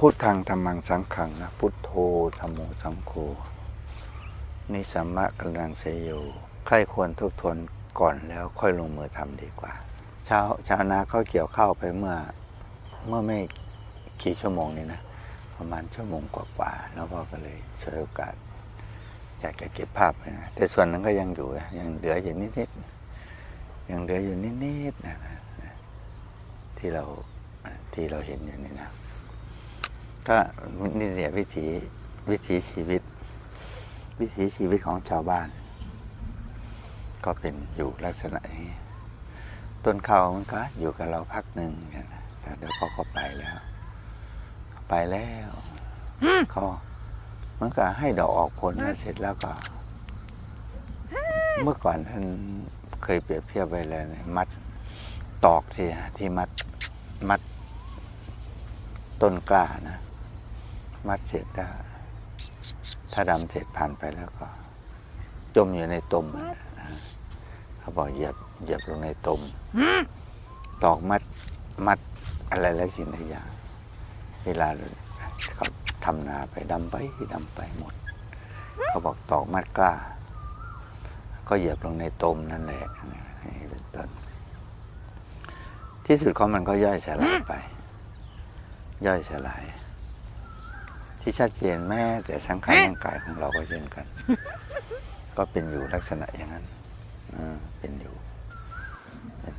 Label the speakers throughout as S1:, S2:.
S1: พุทธังธรรมังสังขังนะพุทโธธรรมโมสังโฆนิสัมมะกำลังเสยโยใครควรทบทวนก่อนแล้วค่อยลงมือทำดีกว่า ชาวชาวนาเขาเกี่ยวข้าวไปเมื่อเมื่อไม่กี่ชั่วโมงนี้นะ ประมาณชั่วโมงกว่าๆแล้วพ่อก็เลยช่วยโอกาส อยากจะเก็บภาพนะแต่ส่วนนั้นก็ยังอยู่นะยังเหลืออยู่นิดๆยังเหลืออยู่นิดๆนะนะนะที่เราที่เราเห็นอยู่นี่นะ ก็นี่เนี่ยวิถีวิถีชีวิต วิถีชีวิตของชาวบ้าน ก็เป็นอยู่ลักษณะอย่างนี้ต้นเขามันก็อยู่กับเราพักหนึ่งเนี่ยนะแต่เดี๋ยวเขาก็ไปแล้ว ไปแล้วเขามันก็ให้ดอกออกผลแล้วเสร็จแล้วก็ เมื่อก่อนท่านเคยเปรียบเทียบไว้เลยนะมัดตอกที่ที่มัดมัดต้นกล้านะ มัดเสร็จแล้วถ้าดำเสร็จผ่านไปแล้วก็ จมอยู่ในตมอะนะเขาบอกเหยียบเหยียบลงในตมตอกมัดมัดอะไรหลายสิ่งหลายอย่างเวลาเขาทำนาไปดำไปดำไปหมด เขาบอกตอกมัดกล้า ก็เหยียบลงในตมนั่นแหละนี่เป็นต้นที่สุดของมันก็ย่อยสลายไป ย่อยสลาย ที่ชัดเจนแม้แต่สังขารร่างกายของเราก็เช่นกัน ก็เป็นอยู่ลักษณะอย่างนั้นอ่าเป็นอยู่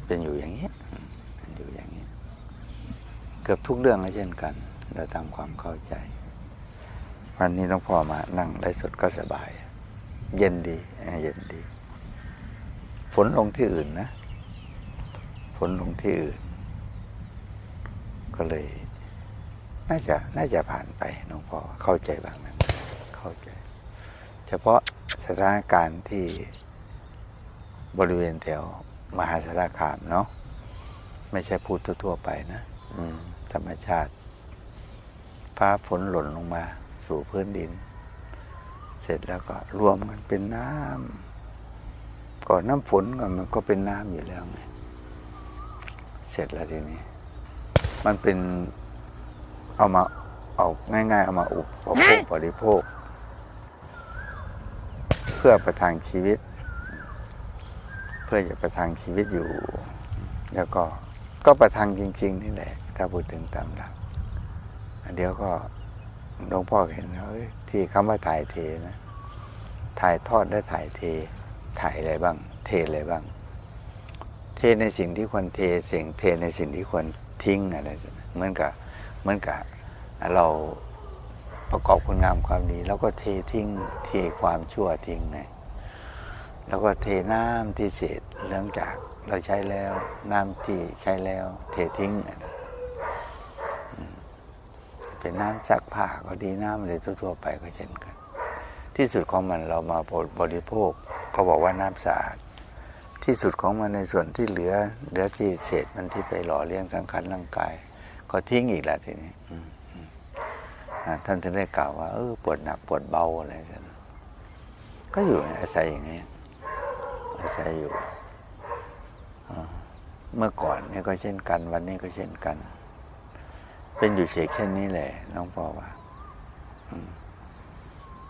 S1: เป็นอยู่อย่างนี้อืมเป็นอยู่อย่างนี้ เกือบทุกเรื่องก็เช่นกัน เราทำความเข้าใจ วันนี้หลวงพ่อมานั่งไลฟ์สดก็สบาย เย็นดีเอ่อเย็นดี ฝนลงที่อื่นนะ ฝนลงที่อื่น ก็เลย น่าจะน่าจะผ่านไปหลวงพ่อเข้าใจบ้างนะเข้าใจ เฉพาะสถานการณ์ที่บริเวณแถวมหาสารคามเนาะไม่ใช่พูดทั่วๆไปนะอืมธรรมชาติฟ้าฝนหล่นลงมา สู่พื้นดิน เสร็จแล้วก็รวมกันเป็นน้ำก่อนน้ำฝนก่อนมันก็เป็นน้ำอยู่แล้วไงเสร็จแล้วทีนี้ มันเป็น เอามาเอาง่าย ๆ เอามาอุปโภคบริโภค เพื่อประทังชีวิต เพื่อจะประทังชีวิตอยู่ แล้วก็ก็ประทังจริง ๆ นี่แหละถ้าพูดถึงตามหลักเดี๋ยวก็หลวงพ่อเห็นแล้วเอ้ยที่คำว่าถ่ายเทนะ ถ่ายทอดและถ่ายเท ถ่ายอะไรบ้าง เทอะไรบ้าง เทในสิ่งที่ควรเทสิ่งเทในสิ่งที่ควรทิ้งอะไรเหมือนกับ เหมือนกับเราประกอบคุณงามความดี แล้วก็เททิ้งเทความชั่วทิ้งไงแล้วก็เทน้ำที่เศษเรื่องจากเราใช้แล้วน้ำที่ใช้แล้ว เททิ้งเป็นน้ำซักผ้าก็ดีน้ำอะไรทั่วๆไปก็เช่นกัน ที่สุดของมันเรามาบริโภคก็บอกว่าน้ำสะอาดที่สุดของมันในส่วนที่เหลือเหลือที่เศษมันที่ไปหล่อเลี้ยงสังขารร่างกาย ก็ทิ้งอีกแล้วทีนี้ท่านถึงได้กล่าวว่าเออปวดหนักปวดเบาอะไรกันก็อยู่อาศัยอย่างนี้อาศัยอยู่เมื่อก่อนนี่ก็เช่นกัน วันนี้ก็เช่นกัน เป็นอยู่เฉกเช่นนี้แหละน้องพ่อว่า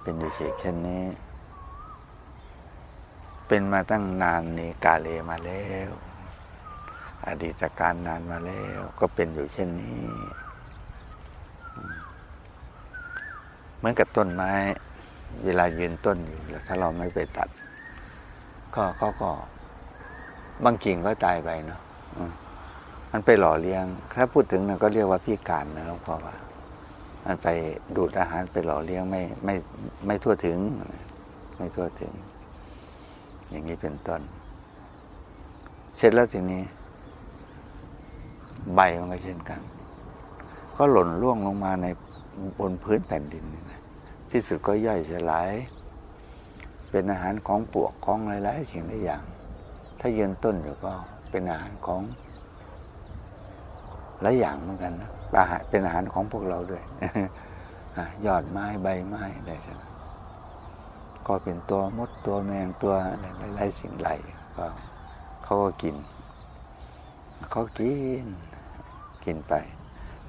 S1: เป็นอยู่เฉกเช่นนี้ เป็นมาตั้งนานนี้กาเลมาแล้ว อดีตการนานมาแล้ว ก็เป็นอยู่เช่นนี้เหมือนกับต้นไม้ เวลายืนต้นอยู่แล้วถ้าเราไม่ไปตัด ก็เขาก็บางกิ่งก็ตายไปเนาะมมันไปหล่อเลี้ยง ถ้าพูดถึงนะก็เรียกว่าพิการนะหลวงพ่อว่า มันไปดูดอาหารไปหล่อเลี้ยงไม่ไม่ไม่ทั่วถึง ไม่ทั่วถึง อย่างนี้เป็นต้น เสร็จแล้วทีนี้ ใบมันก็เช่นกัน ก็หล่นร่วงลงมาในบนพื้นแผ่นดินนี่นะที่สุดก็ย่อยสลาย เป็นอาหารของปลวกของหลายๆสิ่งหลายอย่าง ถ้ายืนต้นอยู่ก็เป็นอาหารของหลายอย่างเหมือนกันนะอาหาเป็นอาหารของพวกเราด้วยยอดไม้ใบไม้อะไรสักก็เป็นตัวมดตัวแมงตัวอะไรหลายๆสิ่งหลก็เขาก็กิน เขากิน กินไป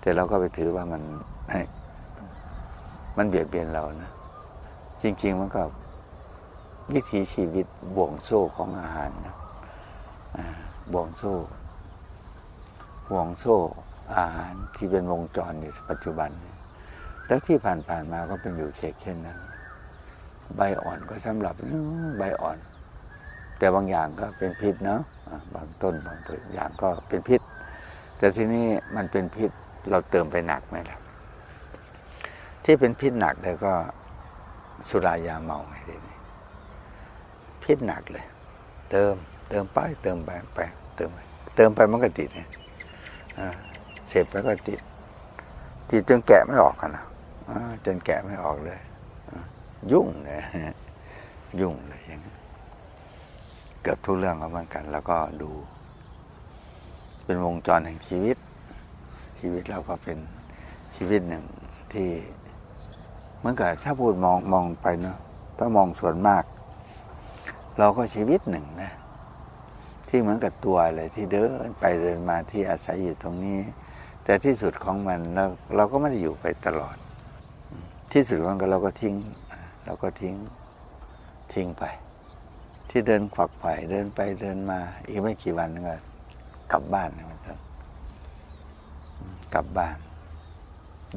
S1: แต่เราก็ไปถือว่ามันมันเบียดเบียนเรานะ จริง ๆ มันก็วิถีชีวิตบ่วงโซ่ของอาหารนะบ่วงโซ่ห่วงโซ่อาหารที่เป็นวงจรในปัจจุบัน แล้วที่ผ่านๆมาก็เป็นอยู่เช่เช่นนั้น ใบอ่อนก็สำหรับใบอ่อน แต่บางอย่างก็เป็นพิษเนาะบางต้นบางอย่างก็เป็นพิษ แต่ที่นี่มันเป็นพิษเราเติมไปหนักไหมล่ะที่เป็นพิษหนักเลยก็สุรายาเมาไงทีนี้พิษหนักเลย เติมเติมไปเติมไปไปเติมไปเติมไปมันก็ติดไงอ่าเสพไปก็ติดติดจนแกะไม่ออกกันนะจนแกะไม่ออกเลยยุ่งเลยยุ่งเลยอย่างนี้เกือบทุกเรื่องก็เหมือนกัน แล้วก็ดู เป็นวงจรแห่งชีวิต ชีวิตเราก็เป็นชีวิตหนึ่งที่เหมือนกับถ้าพูดมองมองไปเนาะถ้ามองส่วนมาก เราก็ชีวิตหนึ่งนะ ที่เหมือนกับตัวอะไรที่เดินไปเดินมาที่อาศัยอยู่ตรงนี้ แต่ที่สุดของมันเราเราก็ไม่ได้อยู่ไปตลอด ที่สุดของมันก็เราก็ทิ้ง เราก็ทิ้งทิ้งไป ที่เดินขวักไขว่เดินไปเดินมา อีกไม่กี่วันก็ กลับบ้านนะมันต้องกลับบ้าน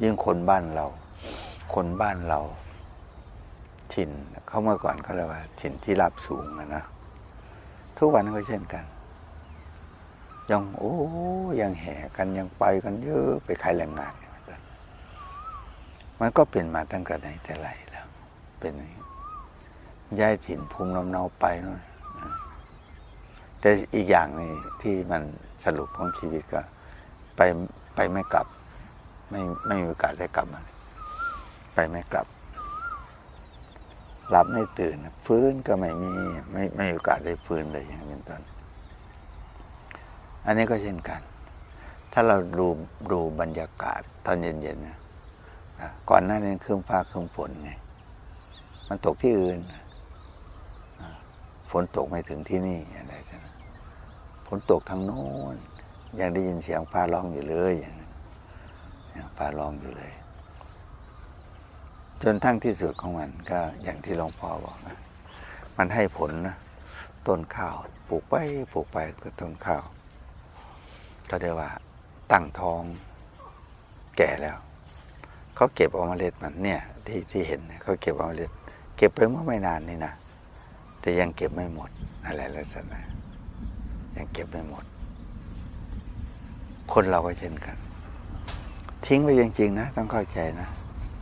S1: ยิ่งคนบ้านเรา คนบ้านเรา ถิ่นเขาเมื่อก่อนเขาเรียกว่า ถิ่นที่ราบสูงอะนะทุกวันก็เช่นกัน ยังโอ้ยังแห่กันยังไปกันเยอะไปขายแรงงาน มันก็เป็นมาตั้งแต่ไหนแต่ไรแล้ว เป็นย้ายถิ่นภูมิลำเนาไปนู่น แต่อีกอย่างหนึงที่มันสรุปของชีวิตก็ ไปไปไม่กลับ ไม่ไม่มีโอกาสได้กลับมาไปไม่กลับหลับไม่ตื่นฟื้นก็ไม่มีไม่ไม่มีโอกาสได้ฟื้นเลยอย่างเป็นต้นอันนี้ก็เช่นกัน ถ้าเราดูดูบรรยากาศตอนเย็นๆนะอะก่อนหน้านี้เครึ้มฟ้าเครึ้มฝนไงมันตกที่อื่น ฝนตกไม่ถึงที่นี่อะไร นตกทางโน้นยังได้ยินเสียงฟ้าร้องอยู่เลยอย่างนั้นยังฟ้าร้องอยู่เลย จนทั้งที่สุดของมันก็อย่างที่หลวงพ่อบอกนะมันให้ผลนะต้นข้าวปลูกไปปลูกไปก็ต้นข้าว ก็ได้ว่าตั้งท้องแก่แล้ว เขาเก็บเอาเมล็ดมันเนี่ย ที่ที่เห็นเนี่ยเขาเก็บเอาเมล็ด เก็บไปเมื่อไม่นานนี่นะแต่ยังเก็บไม่หมดอะไรลักษณะ ยังเก็บไม่หมด คนเราก็เช่นกัน ทิ้งไว้จริงๆนะ ต้องเข้าใจนะ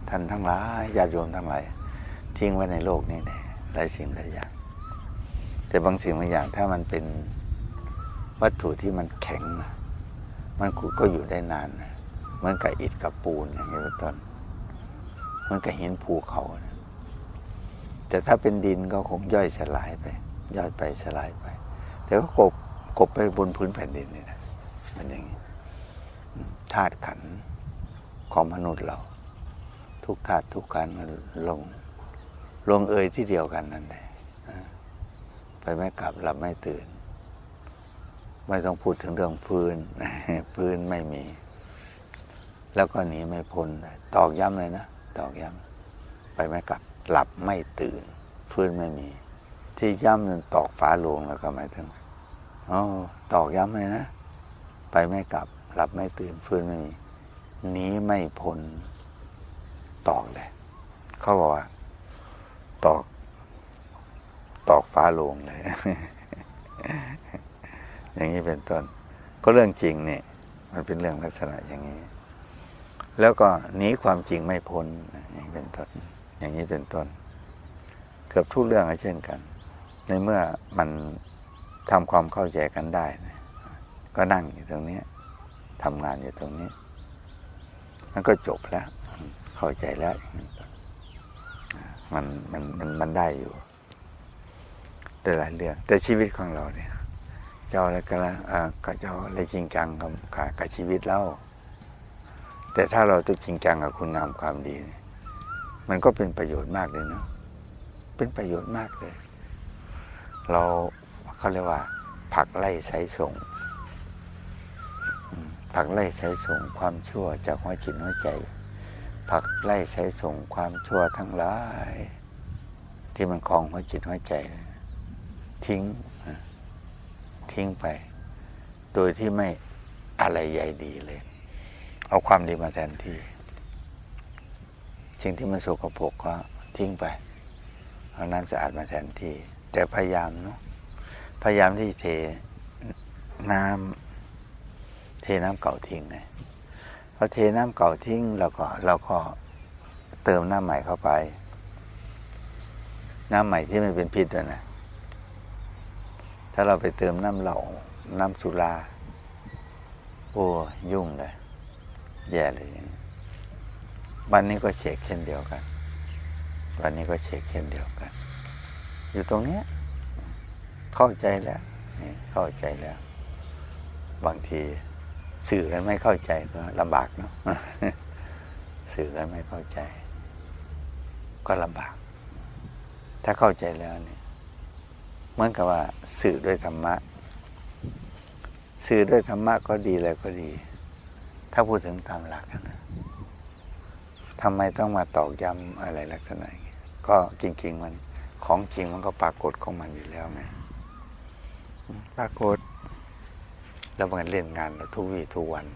S1: ท่านทั้งหลายญาติโยมทั้งหลายทิ้งไว้ในโลกนี้เนี่ยหลายสิ่งหลายอย่าง แต่บางสิ่งบางอย่างถ้ามันเป็นวัตถุที่มันแข็งนะมันก็อยู่ได้นานนะเหมือนกับอิฐกับปูนอย่างนี้เป็นต้นเหมือนกับหินภูเขานะแต่ถ้าเป็นดินก็คงย่อยสลายไป ย่อยไปสลายไป แต่ก็กบ กบไปบนพื้นแผ่นดินนี่นะมันอย่างนี้ธาตุขันของมนุษย์เรา ทุกธาตุทุกการมันลง ลงเอยที่เดียวกันนั่นแหละอ่าไปไม่กลับหลับไม่ตื่น ไม่ต้องพูดถึงเรื่องฟืนฟืนไม่มี แล้วก็หนีไม่พ้นตอกย้ำเลยนะตอกย้ำไปไม่กลับหลับไม่ตื่น ฟื้นไม่มี ที่ย้ำมันตอกฝาโลงแล้วก็หมายถึง อตอกย้ำเลยนะ ไปไม่กลับ หลับไม่ตื่นฟื้นไม่มีหนีไม่พ้นตอกเลย เขาบอกว่า ตอก ตอกฟ้าลงเลย อย่างนี้เป็นต้น ก็เรื่องจริงเนี่ย มันเป็นเรื่องลักษณะอย่างนี้ แล้วก็หนีความจริงไม่พ้นอย่างนี้เป็นต้น อย่างนี้เป็นต้น เกือบทุกเรื่องก็เช่นกัน ในเมื่อมัน ทำความเข้าใจกันได้นะก็นั่งอยู่ตรงนี้ทำงานอยู่ตรงนี้มันก็จบแล้ว เข้าใจแล้ว มันมันมันมันได้อยู่ได้หลายเรื่อง แต่ชีวิตของเราเนี่ยเจ้าอะไรก็ล้วอ่าก็เจ้าอะไรจริงจังกับกับชีวิตเราแต่ถ้าเราต้องจริงจังกับคุณงามความดีเนี่ยมันก็เป็นประโยชน์มากเลยเนาะเป็นประโยชน์มากเลย เรา เขาเรียกว่า ผักไล่ไสส่งผักไล่สายส่งความชั่วจากหัวจิตหัวใจ ผักไล่สายส่งความชั่วทั้งหลาย ที่มันคลองหัวจิตหัวใจ ทิ้งทิ้งไป โดยที่ไม่อะไรใหญ่ดีเลย เอาความดีมาแทนที่สิ่งที่มันสกปรกก็ทิ้งไปเอาน้ำสะอาดมาแทนที่ แต่พยายามเนาะ พยายามที่เทน้ำเทน้ำเก่าทิ้งไงพอเทน้ำเก่าทิ้งแล้วก็เราก็เติมน้ำใหม่เข้าไป น้ำใหม่ที่ไม่เป็นพิษด้วยนะถ้าเราไปเติมน้ำเหล่าน้ำสุราโอ้ยุ่งเลย แย่เลยอย่างวันนี้ก็เช็คเช่นเดียวกัน วันนี้ก็เช็คเช่นเดียวกัน อยู่ตรงเนี้ย เข้าใจแล้วเข้าใจแล้ว บางทีสื่อกันไม่เข้าใจก็ลำบากเนาะสื่อกันไม่เข้าใจ ก็ลำบาก ถ้าเข้าใจแล้วเนี่ยเหมือนกับว่าสื่อด้วยธรรมะ สื่อด้วยธรรมะก็ดีอะไรก็ดี ถ้าพูดถึงตามหลักนะทำไมต้องมาตอกย้ำอะไรลักษณะก็จริง ๆ มันของจริงมันก็ปรากฏของมันอยู่แล้วไง ปรากฏแล้วมันเล่นงานเราทุกวี่ทุกวัน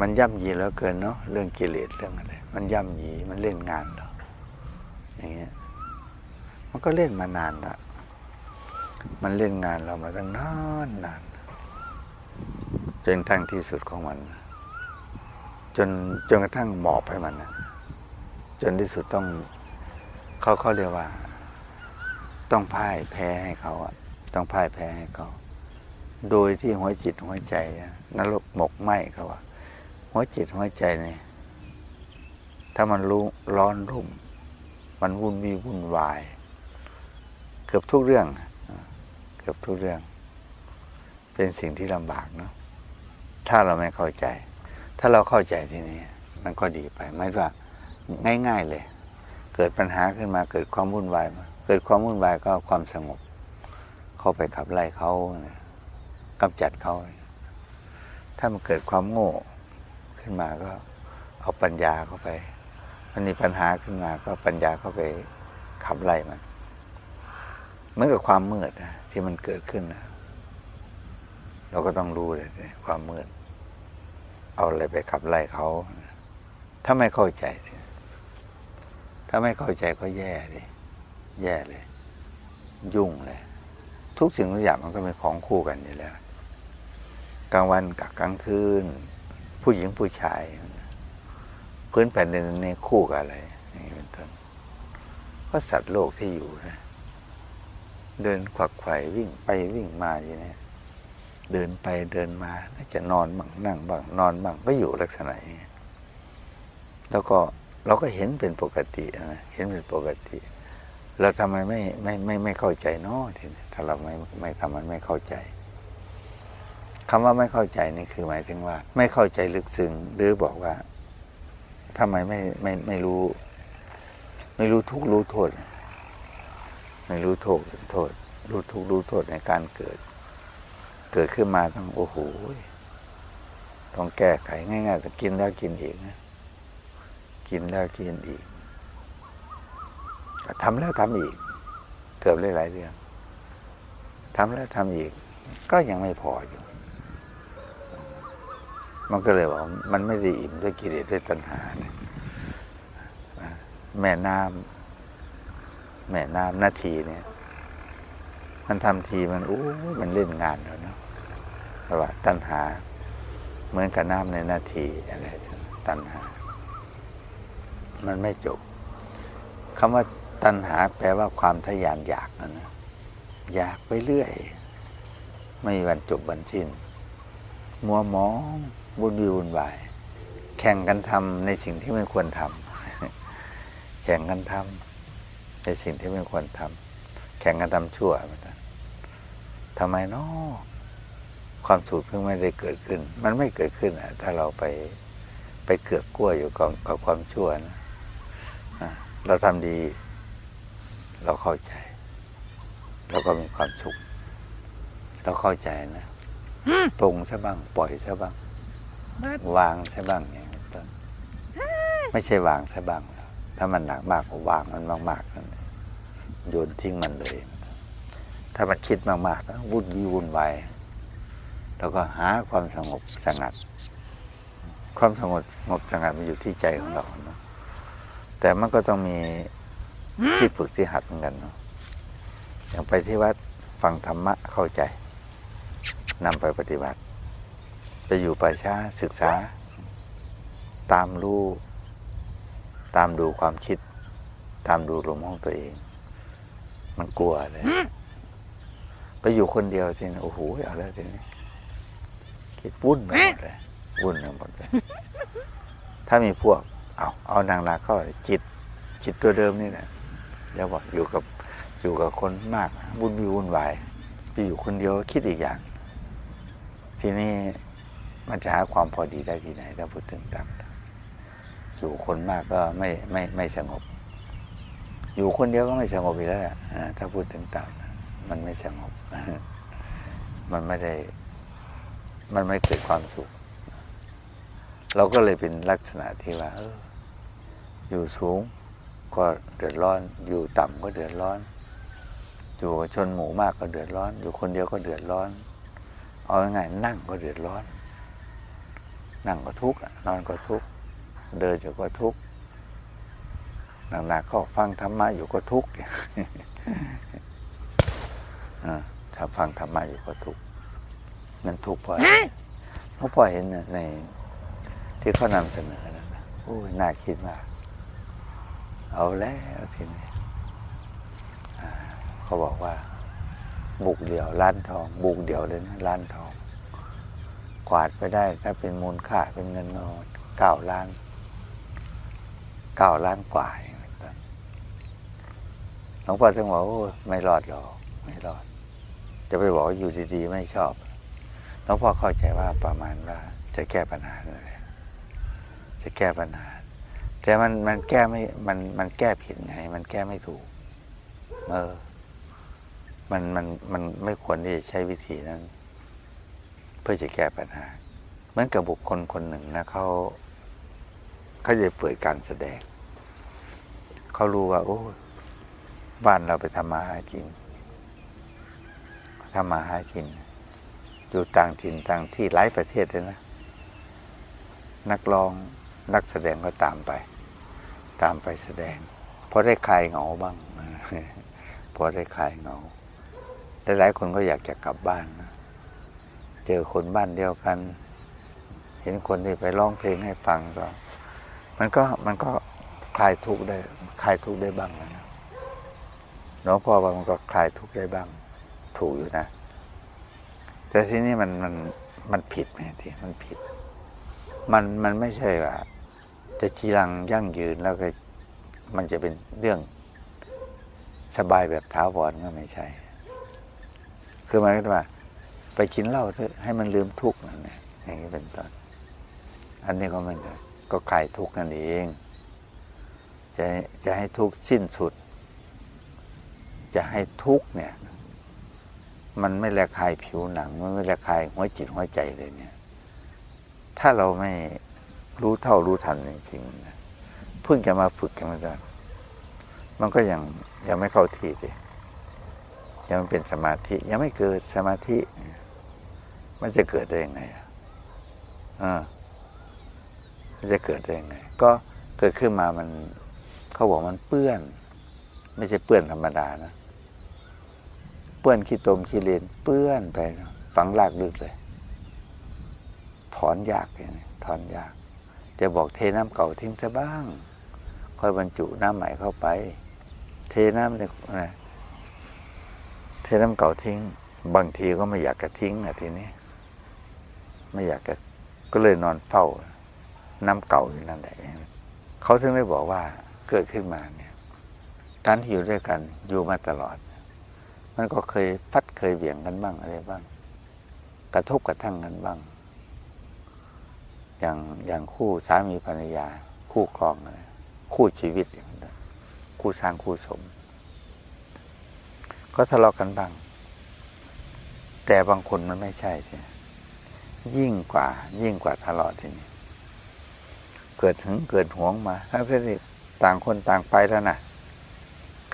S1: มันย่ำยีแล้วเกินเนาะเรื่องกิเลสเรื่องอะไรมันย่ำยีมันเล่นงานเราอย่างเงี้ยมันก็เล่นมานานละมันเล่นงานเรามาตั้งนานนานจนทั้งที่สุดของมัน จนจนกระทั่งหมอบให้มันนะจนที่สุดต้องเขาเขาเรียกว่า ต้องพ่ายแพ้ให้เขาอะ ต้องพ่ายแพ้ให้เขา โดยที่หัวจิตหัวใจนรกหมกไหมเขาว่าหัวจิตหัวใจเนี่ยถ้ามันรู้ร้อนรุ่ม มันวุ่นวีวุ่นวาย เกือบทุกเรื่อง เกือบทุกเรื่อง เป็นสิ่งที่ลำบากเนาะถ้าเราไม่เข้าใจ ถ้าเราเข้าใจทีนี้มันก็ดีไปไม่ว่าง่าย ๆเลย เกิดปัญหาขึ้นมาเกิดความวุ่นวายมา เกิดความวุ่นวายก็ความสงบ เข้าไปขับไล่เขากำจัดเขา ถ้ามันเกิดความโง่ขึ้นมาก็เอาปัญญาเข้าไป มันมีปัญหาขึ้นมาก็ปัญญาเข้าไปขับไล่มันเหมือนกับความมืดนะที่มันเกิดขึ้นนะเราก็ต้องรู้เลยความมืด เอาอะไรไปขับไล่เขา ถ้าไม่เข้าใจ ถ้าไม่เข้าใจก็แย่ดิแย่เลย ยุ่งเลย ทุกสิ่งทุกอย่างมันก็เป็นของคู่กันอยู่แล้ว กลางวันกับกลางคืน ผู้หญิงผู้ชาย พื้นแผ่นดินในคู่กับอะไรอย่างนี้เป็นต้นก็สัตว์โลกที่อยู่นะเดินขวักไขว่วิ่งไปวิ่งมาอย่างนี้เดินไปเดินมาน่าจะนอนบ้างนั่งบ้างนอนบ้างก็อยู่ลักษณะอย่างนี้แล้วก็เราก็เห็นเป็นปกตินะเห็นเป็นปกติ เราทำไมไม่ไม่ไม่ไม่เข้าใจเนาะทีนี้ถ้าเราไม่ไม่ทำมันไม่เข้าใจคำว่าไม่เข้าใจนี่คือหมายถึงว่า ไม่เข้าใจลึกซึ้งหรือบอกว่าทำไมไม่ไม่ไม่รู้ ไม่รู้ทุกรู้โทษ ไม่รู้โทษโทษ รู้ทุกรู้โทษในการเกิด เกิดขึ้นมาต้องโอ้โหต้องแก้ไขง่ายๆแต่กินแล้วกินอีกนะกินแล้วกินอีก ทำแล้วทำอีก เกือบหลายๆเรื่องทำแล้วทำอีก ก็ยังไม่พออยู่ มันก็เลยบอกว่ามันไม่ได้อิ่มด้วยกิเลสด้วยตัณหาแม่น้ำแม่น้ำนาทีเนี่ย มันทำทีมันโอ้มันเล่นงานแล้วเนาะเพราะว่าตัณหา เหมือนกับน้ำในนาทีอะไรตัณหา มันไม่จบคำว่า ตัณหาแปลว่าความทะยานอยากนั่นนะอยากไปเรื่อย ไม่มีวันจบวันสิ้น มัวหมองวุ่นวี่วุ่นวาย แข่งกันทำในสิ่งที่ไม่ควรทำแข่งกันทำในสิ่งที่ไม่ควรทำแข่งกันทำชั่วทำไมเนาะความสุขซึ่งไม่ได้เกิดขึ้น มันไม่เกิดขึ้นอะ ถ้าเราไปไปเกือกกลัวอยู่กับกับความชั่วนะะเราทำดี เราเข้าใจเราก็มีความสุข เราเข้าใจนะปรงซะบ้าง ปล่อยซะบ้าง
S2: บ้าน
S1: วางใช่บ้างอย่างนี้เป็นต้นไม่ใช่วางใช่บ้าง ถ้ามันหนักมากก็วางมันมากๆนั่นเองโยนทิ้งมันเลย ถ้ามันคิดมากๆแล้ววุ่นวี่วุ่นวายแล้วก็หาความสงบสงัด ความสงบสงบสงัดมันอยู่ที่ใจของเราเนาะแต่มันก็ต้องมี ที่ฝึกที่หัดเหมือนกันเนาะอย่างไปที่วัดฟังธรรมะเข้าใจนำไปปฏิบัติ ไปอยู่ป่าช้าศึกษา ตามรู้ตามดูความคิด ตามดูลมของตัวเอง มันกลัวเลย ไปอยู่คนเดียวทีนี้โอ้โหเอาแล้วทีนี้คิดวุ่นไปหมดเลยวุ่นไปหมดเลยถ้ามีพวก เอาเอานางนาเข้าจิต จิตตัวเดิมนี่แหละ อย่าบอกอยู่กับอยู่กับคนมากวุ่นวิววุ่นวายไปอยู่คนเดียวคิดอีกอย่าง ทีนี้มันจะหาความพอดีได้ที่ไหนถ้าพูดถึงตามอยู่คนมากก็ไม่ไม่ไม่สงบ อยู่คนเดียวก็ไม่สงบอีกแล้วถ้าพูดถึงตามมันไม่สงบ มันไม่ได้ มันไม่เกิดความสุข เราก็เลยเป็นลักษณะที่ว่าอยู่สูง ก็เดือดร้อน อยู่ต่ำก็เดือดร้อน อยู่กับชนหมู่มากก็เดือดร้อน อยู่คนเดียวก็เดือดร้อน เอาง่ายๆนั่งก็เดือดร้อน นั่งก็ทุกข์อะนอนก็ทุกข์เดินอยู่ก็ทุกข์หนักๆก็ฟังธรรมะอยู่ก็ทุกข์อ่าถ้าฟังธรรมะอยู่ก็ทุกข์มันทุกข์เพราะอะไรเพราะพอเห็นในที่เขานำเสนอนะโอ้ยน่าคิดมาก เอาแล้วทีนี้เขาบอกว่า บุกเดี่ยวล้านทอง บุกเดี่ยวเลยนะล้านทอง กวาดไปได้ถ้าเป็นมูลค่าเป็นเงินก็เก้าล้านเก้าล้านกว่าอย่างนี้ครับหลวงพ่อท่านบอกว่าโอ้ไม่รอดหรอกไม่รอด จะไปบอกว่าอยู่ดีๆ ไม่ชอบหลวงพ่อเข้าใจว่าประมาณว่าจะแก้ปัญหาเลยจะแก้ปัญหา แต่มันมันแก้ไม่ มันมันแก้ผิดไง มันแก้ไม่ถูก เออ มันมันมันไม่ควรที่จะใช้วิธีนั้น เพื่อจะแก้ปัญหา เหมือนกับบุคคลคนหนึ่งนะเขาเขาจะเปิดการแสดง เขารู้ว่า โอ้บ้านเราไปทำมาหากินทำมาหากิน อยู่ต่างถิ่นต่างที่หลายประเทศเลยนะ นักร้องนักแสดงก็ตามไป ตามไปแสดง เพราะได้คลายเหงาบ้างเพอได้คลายเหงาหลายๆคนก็อยากจะกลับบ้านนะเจอคนบ้านเดียวกัน เห็นคนที่ไปร้องเพลงให้ฟังก็ มันก็มันก็คลายทุกข์ได้คลายทุกข์ได้บ้างนะหลวงพ่อว่ามันก็คลายทุกข์ได้บ้าง ถูกอยู่นะ แต่ทีนี้มันมันมันผิดไหมที่มันผิด มันมันไม่ใช่ว่า จะจีรังยั่งยืนแล้วก็มันจะเป็นเรื่องสบายแบบท้าวรก็ไม่ใช่ คือหมายความว่า ไปกินเหล้าเถอะให้มันลืมทุกข์นั่นเองอย่างนี้เป็นต้น อันนี้ก็มันก็คลายทุกข์นั่นเอง จะจะให้ทุกข์สิ้นสุด จะให้ทุกข์เนี่ย มันไม่ละคายผิวหนัง มันไม่ละคายหัวจิตหัวใจเลยเนี่ย ถ้าเราไม่ รู้เท่ารู้ทันจริงๆเพิ่งจะมาฝึกกันมาจากมันก็ยังยังไม่เข้าที่เลยยังไม่เป็นสมาธิ ยังไม่เกิดสมาธิ มันจะเกิดได้ยังไงอะอ่ามันจะเกิดได้ยังไง ก็เกิดขึ้นมามันเขาบอกมันเปื้อน ไม่ใช่เปื้อนธรรมดานะ เปื้อนขี้ตมขี้เลนเปื้อนไป ฝังลากลึกเลย ถอนยากอย่างนี้ถอนยาก จะบอกเทน้ำเก่าทิ้งซะบ้าง ค่อยบรรจุน้ำใหม่เข้าไป เทน้ำเนี่ยนะเทน้ำเก่าทิ้ง บางทีก็ไม่อยากจะทิ้งอะทีนี้ ไม่อยากจะก็เลยนอนเฝ้าน้ำเก่าอยู่นั่นแหละเขาถึงได้บอกว่าเกิดขึ้นมาเนี่ย การที่อยู่ด้วยกันอยู่มาตลอด มันก็เคยฟัดเคยเหวี่ยงกันบ้างอะไรบ้าง กระทบกระทั่งกันบ้าง อย่างอย่างคู่สามีภรรยา คู่ครองอะคู่ชีวิต คู่สร้างคู่สม ก็ทะเลาะกันบ้าง แต่บางคนมันไม่ใช่ใช่ยิ่งกว่า ยิ่งกว่าทะเลาะทีนี้เกิดถึงเกิดหวงมาทั้งที่ต่างคนต่างไปแล้วนะ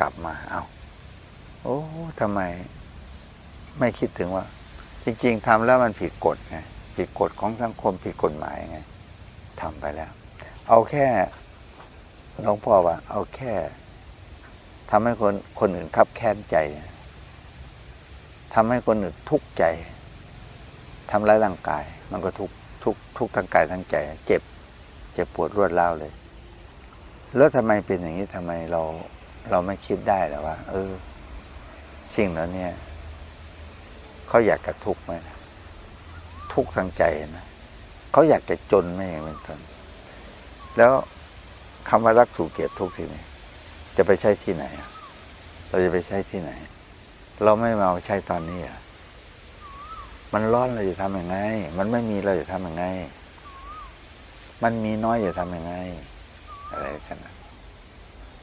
S1: กลับมาเอาโอ้ทำไม ไม่คิดถึงว่า จริง ๆทำแล้วมันผิดกฎไง ผิดกฎของสังคมผิดกฎหมายไงทำไปแล้ว เอาแค่หลวงพ่อว่า เอาแค่ทำให้คนคนอื่นคับแค้นใจทำให้คนอื่นทุกข์ใจทำร้ายร่างกาย มันก็ทุกทุกทุกทั้งกายทั้งใจ เจ็บ เจ็บปวดรวดร้าวเลย แล้วทำไมเป็นอย่างนี้ทำไมเราเราไม่คิดได้หรอว่า เออ สิ่งเหล่านี้เขาอยากจะทุกไหมนะ ทุกข์ทางใจนะเขาอยากจะจนไหมอย่างเป็นต้นแล้วคำว่ารักถูกเกลียดทุกข์ที่นี่จะไปใช้ที่ไหนเราจะไปใช้ที่ไหน เราไม่มาเอาใช้ตอนนี้อะมันร้อนเราจะทำยังไง มันไม่มีเราจะทำยังไง มันมีน้อยจะทำยังไง อะไรฉะนั้น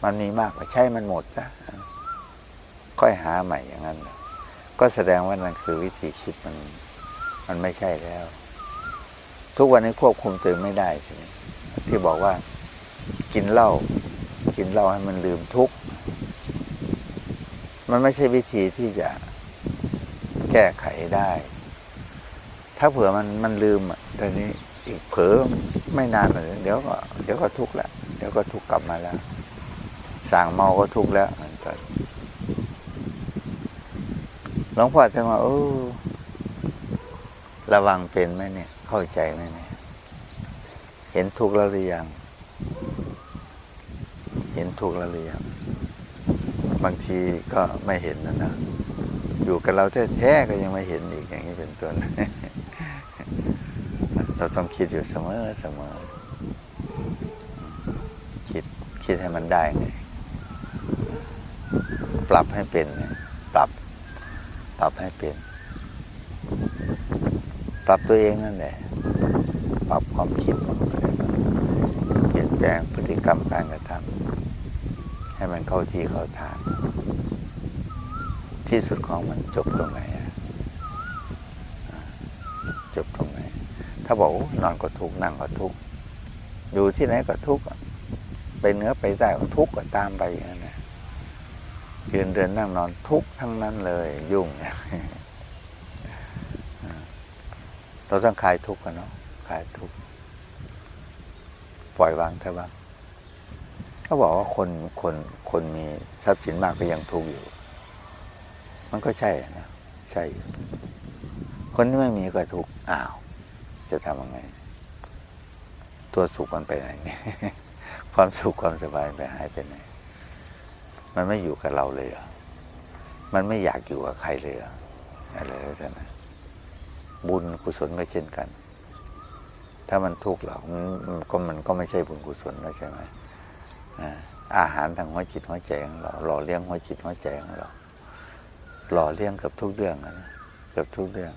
S1: มันมีมากก็ใช้มันหมดจ้ะค่อยหาใหม่อย่างนั้น ก็แสดงว่านั่นคือวิธีคิดมัน มันไม่ใช่แล้ว ทุกวันนี้ควบคุมตัวไม่ได้ใช่ไหมที่บอกว่ากินเหล้ากินเหล้าให้มันลืมทุกข์มันไม่ใช่วิธีที่จะแก้ไขได้ ถ้าเผื่อมันมันลืมอะตอนนี้อีกเผลอไม่นานเลยเดี๋ยวก็เดี๋ยวก็ทุกข์แล้วเดี๋ยวก็ทุกข์กลับมาแล้วสั่งเมาก็ทุกข์แล้วหลวงพ่อจะว่าเออ ระวังเป็นไหมเนี่ย เข้าใจไหมเนี่ยเห็นทุกข์แล้วหรือยัง เห็นทุกข์แล้วหรือยังบางทีก็ไม่เห็นนะนะอยู่กับเราแท้ๆก็ยังไม่เห็นอีกอย่างนี้เป็นต้นเราต้องคิดอยู่เสมอเสมอคิดคิดให้มันได้ไงปรับให้เป็นไงปรับ ปรับให้เป็น ปรับตัวเองนั่นแหละ ปรับความคิดเปลี่ยนแปลงพฤติกรรมการกระทำให้มันเข้าที่เข้าทาง ที่สุดของมันจบตรงไหนจบตรงไหน ถ้าบอกนอนก็ทุกข์นั่งก็ทุกข์อยู่ที่ไหนก็ทุกข์ไปเนื้อไปใต้ก็ทุกข์ก็ตามไปอย่างนั้นยืนเดินนั่งนอนทุกข์ทั้งนั้นเลยยุ่ง เราต้องคลายทุกข์กันเนาะคลายทุกข์ปล่อยวางเถอะบ้างเขาบอกว่าคนคนคนมีทรัพย์สินมากก็ยังทุกข์อยู่ มันก็ใช่นะใช่อยู่คนที่ไม่มีก็ทุกข์อ้าว จะทำยังไง ตัวสุขมันไปไหนเนี่ยความสุขความสบายไปหายไปไหนมันไม่อยู่กับเราเลยเหรอมันไม่อยากอยู่กับใครเลยเหรออะไรแบบนั้น บุญกุศลก็เช่นกัน ถ้ามันทุกข์เรามันก็มันก็ไม่ใช่บุญกุศลแล้วใช่ไหมอาหารทางหัวจิตหัวใจของเราหล่อเลี้ยงหัวจิตหัวใจของเราหล่อเลี้ยงกับทุกเรื่องนะเกับทุกเรื่อง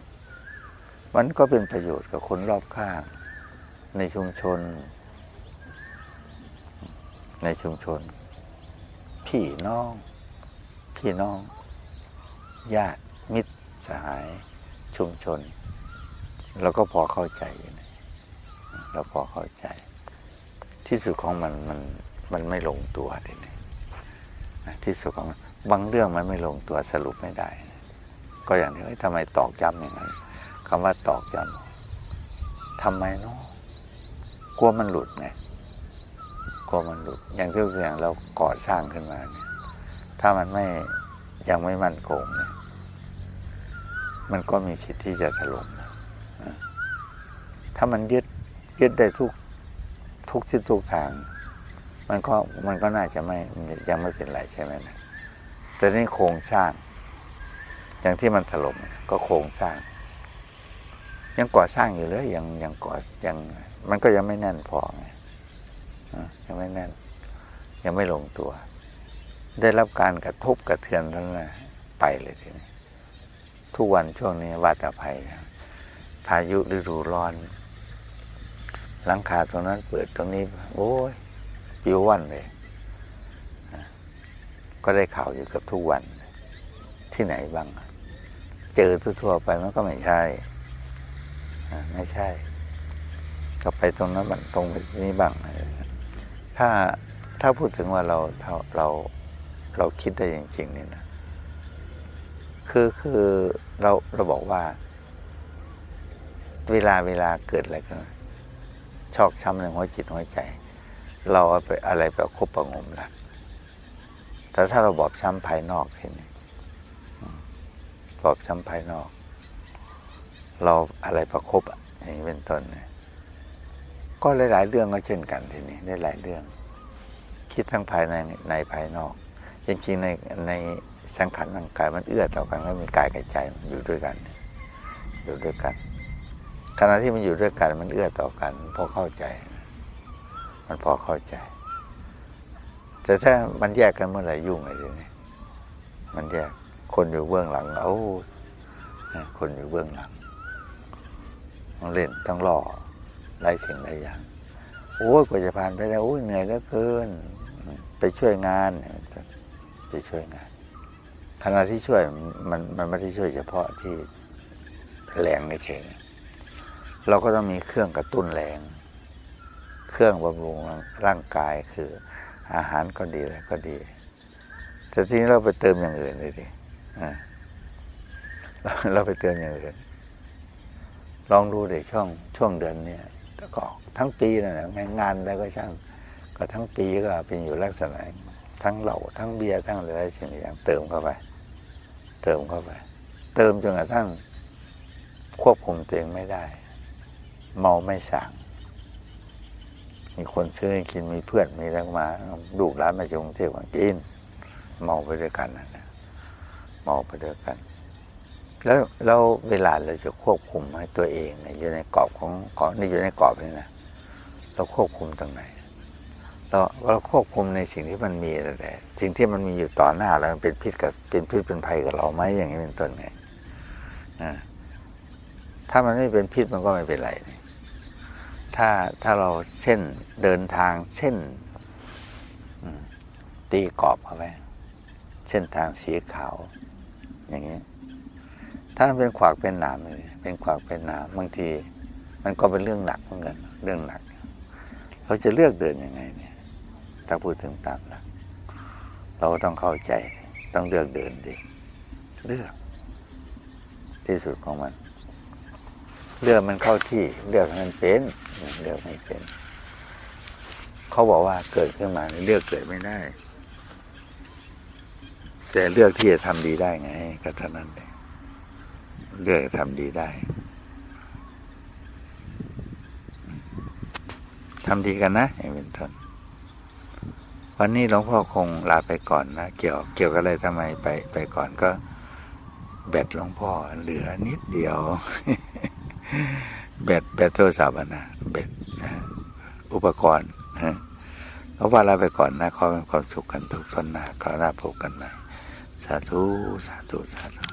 S1: มันก็เป็นประโยชน์กับคนรอบข้าง ในชุมชน ในชุมชน พี่น้อง พี่น้อง ญาติมิตรสหาย ชุมชน เราก็พอเข้าใจนะเราพอเข้าใจ ที่สุดของมันมันมันไม่ลงตัวเลยนะที่สุดของบางเรื่องมันไม่ลงตัวสรุปไม่ได้ก็อย่างที่ทำไมตอกย้ำอย่างนั้นคำว่าตอกย้ำทำไมเนาะกลัวมันหลุดไงกลัวมันหลุด อย่างที่อย่างเราก่อสร้างขึ้นมาเนี่ยถ้ามันไม่ยังไม่มั่นคงเนี่ย มันก็มีสิทธิ์ที่จะถล่มถ้ามันยึดยึดได้ทุกทุกทิศทุกทาง มันก็มันก็น่าจะไม่ยังไม่เป็นไรใช่ไหมนะแต่นี่โครงสร้าง อย่างที่มันถล่มก็โครงสร้าง ยังก่อสร้างอยู่เลยยังยังก่อยังมันก็ยังไม่แน่นพอไงยังไม่แน่น ยังไม่ลงตัว ได้รับการกระทบกระเทือนทั้งนั้นไปเลยทีนี้ ทุกวันช่วงนี้วาตภัยนะพายุฤดูร้อน หลังคาตรงนั้นเปิดตรงนี้ โอ้ยปิววันเลย ก็ได้ข่าวอยู่เกับทุกวันที่ไหนบ้าง เจอทั่วๆไปมันก็ไม่ใช่ไม่ใช่ ก็ไปตรงนั้นบ้างตรงไปนี้บ้าง ถ้าถ้าพูดถึงว่าเราเราเราเราคิดได้จริงๆนี่นะ คือคือเราเราบอกว่า เวลาเวลาเกิดอะไรก็ชอกช้ำในหัวจิตหัวใจ เราเอาไปอะไรไปคบประงมละแต่ถ้าเราบอบช้ำภายนอกทีนี้อืมบอบช้ำภายนอก เราอะไรประคบอย่างนี้เป็นต้นก็หลาย ๆ เรื่องก็เช่นกันทีนี้ได้หลายเรื่อง คิดทั้งภายในในภายนอก จริงๆในใน สังขารร่างกายมันเอื้อต่อกันแล้วมีกายกับใจมันอยู่ด้วยกัน อยู่ด้วยกัน ขณะที่มันอยู่ด้วยกันมันเอื้อต่อกันพอเข้าใจ มันพอเข้าใจ แต่ถ้ามันแยกกันเมื่อไหร่ยุ่งอ้เรื่องนี้มันแยกคนอยู่เบื้องหลังเอ้าคนอยู่เบื้องหลังต้องเล่นต้องรอหลายสิ่งหลายอย่างโอ้ยกว่าจะผ่านไปได้โอ้ยเหนื่อยเหลือเกิน ไปช่วยงาน ไปช่วยงาน ขณะที่ช่วยมันมันไม่ได้ช่วยเฉพาะที่แรงเฉยเราก็ต้องมีเครื่องกระตุ้นแรง เครื่องบำรุงร่างกายคืออาหารก็ดีอะไรก็ดี แต่ทีนี้เราไปเติมอย่างอื่นเลยดิเราเราไปเติมอย่างอื่น ลองดูเดี๋ยวช่วงช่วงเดือนเนี่ยก็ทั้งปีนะงานงานอะไรก็ช่าง ก็ทั้งปีก็เป็นอยู่ลักษณะทั้งเหล้าทั้งเบียร์ทั้งอะไรสิ่งอย่างเติมเข้าไป เติมเข้าไป เติมจนกระทั่ง ควบคุมตัวเองไม่ได้ เมาไม่สั่งมีคนซื้อให้กินมีเพื่อนมีอะไรมาดูร้านมาจากกรุงเทพมากินเมาไปด้วยกันนะเมาไปด้วยกัน แล้วแล้วเวลาเราจะควบคุมให้ตัวเองเนี่ยอยู่ในกรอบของของนี่อยู่ในกรอบนี่นะเราควบคุมตรงไหน เราเราควบคุมในสิ่งที่มันมีแต่ สิ่งที่มันมีอยู่ต่อหน้าเรามันเป็นพิษกับเป็นพิษเป็นภัยกับเราไหมอย่างนี้เป็นต้นไงอ่าถ้ามันไม่เป็นพิษมันก็ไม่เป็นไร ถ้าถ้าเราเส้นเดินทางเส้นตีกรอบเอาไว้เส้นทางสีขาว อย่างนี้ ถ้ามันเป็นขวากเป็นหนามเป็นขวากเป็นหนามบางที มันก็เป็นเรื่องหนักเหมือนกันเรื่องหนัก เราจะเลือกเดินยังไงเนี่ย ถ้าพูดถึงตามหลักเราต้องเข้าใจต้องเลือกเดินดิเลือก ที่สุดของมัน เลือกมันเข้าที่ เลือกมันเป็นเลือกไม่เป็นเขาบอกว่าเกิดขึ้นมาเลือกเกิดไม่ได้ แต่เลือกที่จะทำดีได้ไงก็เท่านั้นเองเลือกทำดีได้ทำดีกันนะอย่างเป็นต้น วันนี้หลวงพ่อคงลาไปก่อนนะ เกี่ยวเกี่ยวกับอะไรทำไมไปไปก่อนก็แบตหลวงพ่อเหลือนิดเดียว แบตแบตโทรศัพท์นะแบตนะอุปกรณ์นะเพราะว่าลาไปก่อนนะขอเป็นความสุขกันทุกสนหนาคราวหน้าพบกันใหม่สาธุสาธุสาธุ